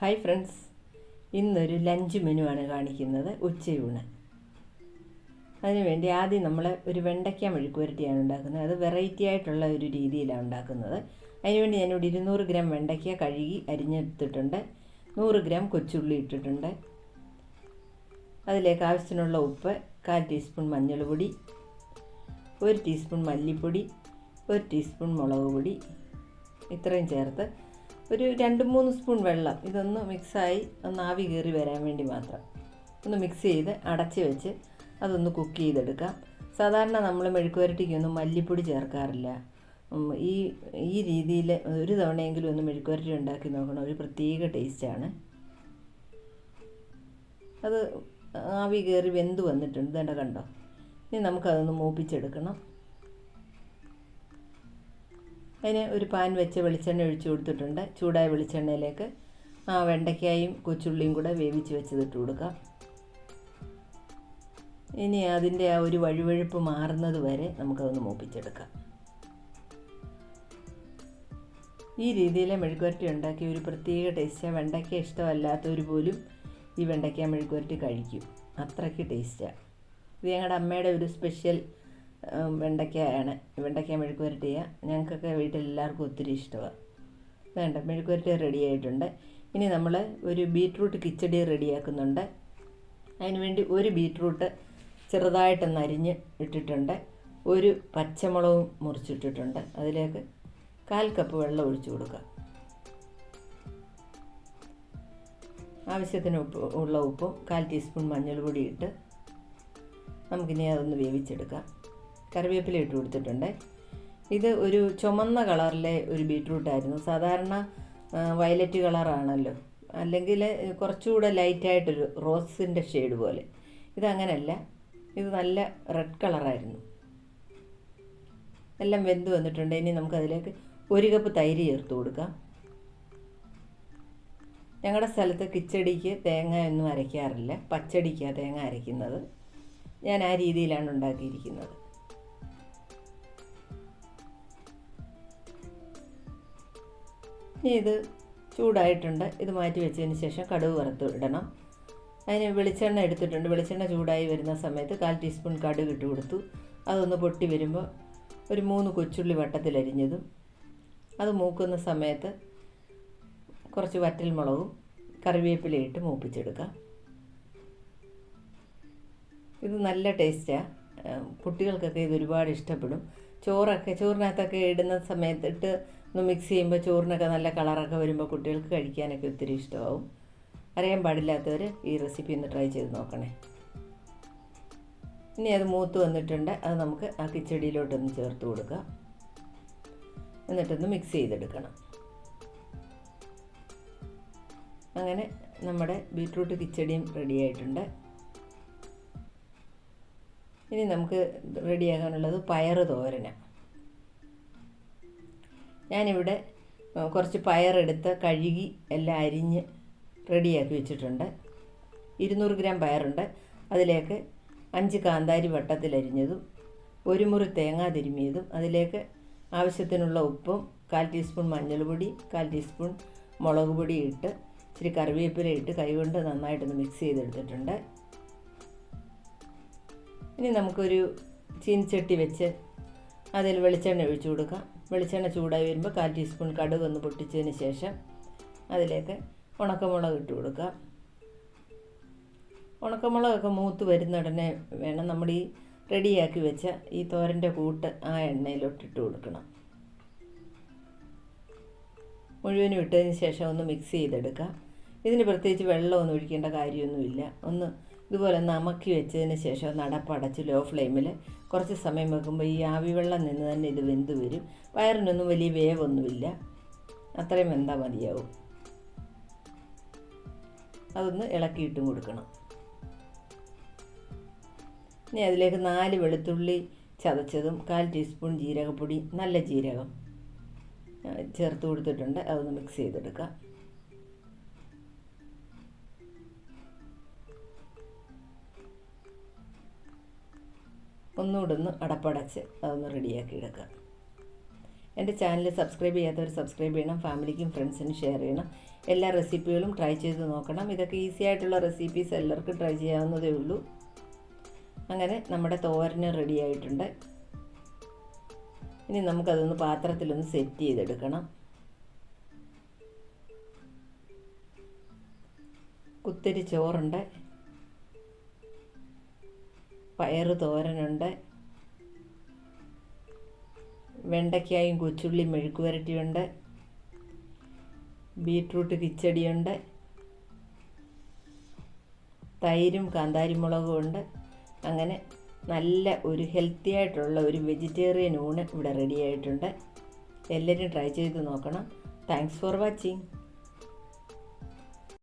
Hi friends ഇന്നൊരു lunch menu ആണ് കാണിക്കുന്നത്. ഉച്ചയൂണ്. അതിനുവേണ്ടി ആദ്യം നമ്മൾ ഒരു വെണ്ടയ്ക്ക മെഴുക്കുവരട്ടിയാണ് ഉണ്ടാക്കുന്നത്. അത് വെറൈറ്റി ആയിട്ടുള്ള ഒരു രീതിയിലാണ് ഉണ്ടാക്കുന്നത്. അതിനുവേണ്ടി ഞാനിവിടെ ഇരുന്നൂറ് ഗ്രാം വെണ്ടയ്ക്ക കഴുകി അരിഞ്ഞെടുത്തിട്ടുണ്ട്. നൂറ് ഗ്രാം കൊച്ചുള്ളി ഇട്ടിട്ടുണ്ട്. അതിലേക്ക് ആവശ്യത്തിനുള്ള ഉപ്പ് കാൽ ടീസ്പൂൺ മഞ്ഞൾപ്പൊടി ഒരു ടീസ്പൂൺ മല്ലിപ്പൊടി ഒരു ടീസ്പൂൺ മുളക് പൊടി ഇത്രയും ചേർത്ത് ഒരു രണ്ട് മൂന്ന് സ്പൂൺ വെള്ളം ഇതൊന്ന് മിക്സായി ഒന്ന് ആവി കയറി വരാൻ വേണ്ടി മാത്രം. ഒന്ന് മിക്സ് ചെയ്ത് അടച്ച് വെച്ച് അതൊന്ന് കുക്ക് ചെയ്തെടുക്കാം. സാധാരണ നമ്മൾ മെഴുക്കുവരട്ടിക്കൊന്നും മല്ലിപ്പൊടി ചേർക്കാറില്ല. ഈ ഈ രീതിയിൽ ഒരു തവണയെങ്കിലും ഒന്ന് മെഴുക്കുവരട്ടി ഉണ്ടാക്കി നോക്കണം. ഒരു പ്രത്യേക ടേസ്റ്റാണ് അത് ആവി കയറി വെന്ത് വന്നിട്ടുണ്ട്. ഇതേണ്ട കണ്ടോ? ഇനി നമുക്കതൊന്ന് മൂപ്പിച്ചെടുക്കണം. അതിന് ഒരു പാൻ വെച്ച് വെളിച്ചെണ്ണ ഒഴിച്ചു കൊടുത്തിട്ടുണ്ട്. ചൂടായ വെളിച്ചെണ്ണയിലേക്ക് ആ വെണ്ടയ്ക്കായും കൊച്ചുള്ളിയും കൂടെ വേവിച്ച് വെച്ചതിട്ട് കൊടുക്കാം ഇനി അതിന്റെ ആ ഒരു വഴുവഴുപ്പ് മാറുന്നത് വരെ നമുക്കതൊന്ന് മൂപ്പിച്ചെടുക്കാം. ഈ രീതിയിലെ മെഴുക്കുവരട്ടി ഉണ്ടാക്കി ഒരു പ്രത്യേക ടേസ്റ്റാണ് വെണ്ടയ്ക്ക ഇഷ്ടമല്ലാത്തവർ പോലും ഈ വെണ്ടയ്ക്ക മെഴുക്കുവരട്ടി കഴിക്കും. അത്രയ്ക്ക് ടേസ്റ്റാണ് ഇത് ഞങ്ങളുടെ അമ്മയുടെ ഒരു സ്പെഷ്യൽ വെണ്ടയ്ക്കയാണ്. വെണ്ടയ്ക്ക മെഴുക്ക് മെഴുക്കുവരട്ടിയ ഞങ്ങൾക്കൊക്കെ വീട്ടിലെല്ലാവർക്കും ഒത്തിരി ഇഷ്ടമാണ് വേണ്ട മെഴുക്ക് പുരട്ടി റെഡി ആയിട്ടുണ്ട്. ഇനി നമ്മൾ ഒരു ബീട്രൂട്ട് കിച്ചടി റെഡിയാക്കുന്നുണ്ട് അതിനുവേണ്ടി ഒരു ബീട്രൂട്ട് ചെറുതായിട്ടൊന്ന് അരിഞ്ഞ് ഇട്ടിട്ടുണ്ട്. ഒരു പച്ചമുളകും മുറിച്ചിട്ടിട്ടുണ്ട്. അതിലേക്ക് കാൽ കപ്പ് വെള്ളം ഒഴിച്ചു കൊടുക്കുക ആവശ്യത്തിന് ഉപ്പ് ഉള്ള ഉപ്പും കാൽ ടീസ്പൂൺ മഞ്ഞൾപ്പൊടി ഇട്ട് നമുക്കിനി അതൊന്ന് വേവിച്ചെടുക്കാം. കറിവേപ്പില ഇട്ട് കൊടുത്തിട്ടുണ്ട്. ഇത് ഒരു ചുമന്ന കളറിലെ ഒരു ബീട്രൂട്ടായിരുന്നു സാധാരണ വയലറ്റ് കളറാണല്ലോ. അല്ലെങ്കിൽ കുറച്ചുകൂടെ ലൈറ്റായിട്ടൊരു റോസിന്റെ ഷെയ്ഡ് പോലെ. ഇതങ്ങനല്ല ഇത് നല്ല റെഡ് കളറായിരുന്നു എല്ലാം വെന്ത് വന്നിട്ടുണ്ട്. ഇനി നമുക്കതിലേക്ക് ഒരു കപ്പ് തൈര് ചേർത്ത് കൊടുക്കാം. ഞങ്ങളുടെ സ്ഥലത്ത് കിച്ചടിക്ക് തേങ്ങ ഒന്നും അരയ്ക്കാറില്ല. പച്ചടിക്കാണ് തേങ്ങ അരയ്ക്കുന്നത്. ഞാൻ ആ രീതിയിലാണ് ഉണ്ടാക്കിയിരിക്കുന്നത്. ഇനി ഇത് ചൂടായിട്ടുണ്ട്. ഇത് മാറ്റി വെച്ചതിന് ശേഷം കടുക് വറുത്ത് ഇടണം. അതിന് വെളിച്ചെണ്ണ എടുത്തിട്ടുണ്ട്. വെളിച്ചെണ്ണ ചൂടായി വരുന്ന സമയത്ത് കാൽ ടീസ്പൂൺ കടുക് ഇട്ട് കൊടുത്തു. അതൊന്ന് പൊട്ടി വരുമ്പോൾ ഒരു മൂന്ന് കൊച്ചുള്ളി വട്ടത്തിലരിഞ്ഞതും അത് മൂക്കുന്ന സമയത്ത് കുറച്ച് വറ്റൽ മുളകും കറിവേപ്പിലയിട്ട് മൂപ്പിച്ചെടുക്കാം ഇത് നല്ല ടേസ്റ്റാണ് കുട്ടികൾക്കൊക്കെ ഇത് ഒരുപാട് ഇഷ്ടപ്പെടും. ചോറൊക്കെ ചോറിനകത്തൊക്കെ ഇടുന്ന സമയത്ത് ഇട്ട് ഒന്ന് മിക്സ് ചെയ്യുമ്പോൾ ചോറിനൊക്കെ നല്ല കളറൊക്കെ വരുമ്പോൾ കുട്ടികൾക്ക് കഴിക്കാനൊക്കെ ഒത്തിരി ഇഷ്ടമാവും. അറിയാൻ പാടില്ലാത്തവർ ഈ റെസിപ്പി ഒന്ന് ട്രൈ ചെയ്ത് നോക്കണേ. ഇനി അത് മൂത്ത് വന്നിട്ടുണ്ട്. അത് നമുക്ക് ആ കിച്ചടിയിലോട്ടൊന്ന് ചേർത്ത് കൊടുക്കാം. എന്നിട്ടൊന്ന് മിക്സ് ചെയ്തെടുക്കണം. അങ്ങനെ നമ്മുടെ ബീട്രൂട്ട് കിച്ചടിയും റെഡി ആയിട്ടുണ്ട്. ഇനി നമുക്ക് റെഡിയാകാനുള്ളത് പയറ് തോരന ഞാനിവിടെ കുറച്ച് പയറെടുത്ത് കഴുകി എല്ലാം അരിഞ്ഞ് റെഡിയാക്കി വെച്ചിട്ടുണ്ട്. ഇരുന്നൂറ് ഗ്രാം പയറുണ്ട്. അതിലേക്ക് അഞ്ച് കാന്താരി വട്ടത്തിലരിഞ്ഞതും ഒരു മുറി തേങ്ങ തിരുമിയതും അതിലേക്ക് ആവശ്യത്തിനുള്ള ഉപ്പും കാൽ ടീസ്പൂൺ മഞ്ഞൾപ്പൊടി കാൽ ടീസ്പൂൺ മുളക് പൊടി ഇട്ട് ഇച്ചിരി കറിവേപ്പില ഇട്ട് കൈകൊണ്ട് നന്നായിട്ടൊന്ന് മിക്സ് ചെയ്തെടുത്തിട്ടുണ്ട്. ഇനി നമുക്കൊരു ചീനിച്ചട്ടി വെച്ച് അതിൽ വെളിച്ചെണ്ണ ഒഴിച്ചു കൊടുക്കാം. വെളിച്ചെണ്ണ ചൂടായി വരുമ്പോൾ കാൽ ടീസ്പൂൺ കടുക് ഒന്ന് പൊട്ടിച്ചതിന് ശേഷം അതിലേക്ക് ഉണക്കമുളക് ഇട്ട് കൊടുക്കുക. ഉണക്കമുളകൊക്കെ മൂത്ത് വരുന്ന ഉടനെ വേണം നമ്മൾ ഈ റെഡിയാക്കി വെച്ച ഈ തോരന്റെ കൂട്ട് ആ എണ്ണയിലോട്ടിട്ട് കൊടുക്കണം. മുഴുവനും ഇട്ടതിന് ശേഷം ഒന്ന് മിക്സ് ചെയ്തെടുക്കുക. ഇതിന് പ്രത്യേകിച്ച് വെള്ളമൊന്നും ഒഴിക്കേണ്ട കാര്യമൊന്നുമില്ല. ഒന്ന് ഇതുപോലെ നമുക്കി വെച്ചതിന് ശേഷം നടപ്പടച്ച് ലോ ഫ്ലെയിമിൽ കുറച്ച് സമയം വെക്കുമ്പോൾ ഈ ആവി വെള്ളം നിന്ന് തന്നെ ഇത് വെന്ത് വരും. വയറിനൊന്നും വലിയ വേവൊന്നുമില്ല. അത്രയും വെന്താൽ മതിയാവും. അതൊന്ന് ഇളക്കിയിട്ടും കൊടുക്കണം. ഇനി അതിലേക്ക് നാല് വെളുത്തുള്ളി ചതച്ചതും കാൽ ടീസ്പൂൺ ജീരകപ്പൊടി നല്ല ജീരകം ചേർത്ത് കൊടുത്തിട്ടുണ്ട്. അതൊന്ന് മിക്സ് ചെയ്തെടുക്കാം. ഒന്നുകൂടെ ഒന്ന് അടപ്പടച്ച് അതൊന്ന് റെഡിയാക്കി എടുക്കുക. എന്റെ ചാനൽ സബ്സ്ക്രൈബ് ചെയ്യാത്തവർ സബ്സ്ക്രൈബ് ചെയ്യണം ഫാമിലിക്കും ഫ്രണ്ട്സിനും ഷെയർ ചെയ്യണം. എല്ലാ റെസിപ്പികളും ട്രൈ ചെയ്ത് നോക്കണം. ഇതൊക്കെ ഈസി ആയിട്ടുള്ള റെസിപ്പീസ് എല്ലാവർക്കും ട്രൈ ചെയ്യാവുന്നതേ ഉള്ളൂ. അങ്ങനെ നമ്മുടെ തോരന് റെഡി ആയിട്ടുണ്ട്. ഇനി നമുക്കതൊന്ന് പാത്രത്തിലൊന്ന് സെറ്റ് ചെയ്തെടുക്കണം. കുത്തരി ചോറുണ്ട്. പയറ് തോരനുണ്ട്. വെണ്ടയ്ക്കായും കൊച്ചുള്ളി മെഴുക്ക് വരട്ടിയുണ്ട് ബീട്രൂട്ട് കിച്ചടിയുണ്ട്. തൈരും കാന്താരിമുളകും ഉണ്ട്. അങ്ങനെ നല്ല ഒരു ഹെൽത്തി ആയിട്ടുള്ള ഒരു വെജിറ്റേറിയൻ ഊണ് ഇവിടെ റെഡി ആയിട്ടുണ്ട്. എല്ലാവരും ട്രൈ ചെയ്ത് നോക്കണം. Thanks for watching